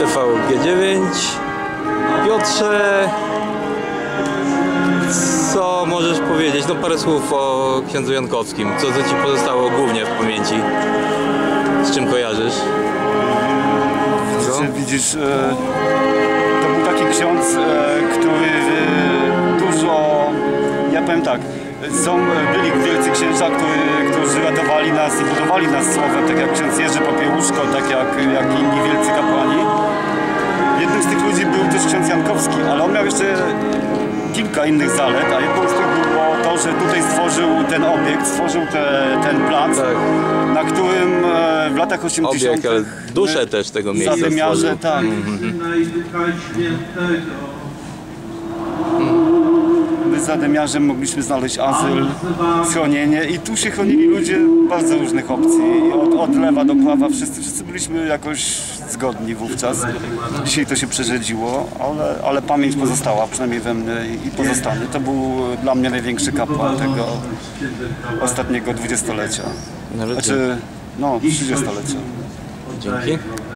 TVG9. Piotrze, co możesz powiedzieć? No parę słów o księdzu Jankowskim. Co, co ci pozostało głównie w pamięci? Z czym kojarzysz? Co? Widzisz, e, to był taki ksiądz, e, który e, dużo, ja powiem tak, są, byli wielcy księża, którzy ratowali nas i budowali nas słowem, tak jak ksiądz Jerzy Popiełuszko, tak jak, jak inni wielcy jeszcze kilka innych zalet, a jedną z tych było to, że tutaj stworzył ten obiekt, stworzył te, ten plac, Tak. na którym e, w latach 80. Obiekt, ale duszę też tego miejsca Zadymiarze, stworzył. tak. Syna i Ducha Świętego. My za Demiarzem mogliśmy znaleźć azyl, schronienie i tu się chronili ludzie bardzo różnych opcji. Od, od lewa do prawa wszyscy, wszyscy byliśmy jakoś zgodni wówczas. Dzisiaj to się przerzedziło, ale, ale pamięć pozostała, przynajmniej we mnie i pozostanie. To był dla mnie największy kapłan tego ostatniego dwudziestolecia. Znaczy, no, trzydziestolecia. Dzięki.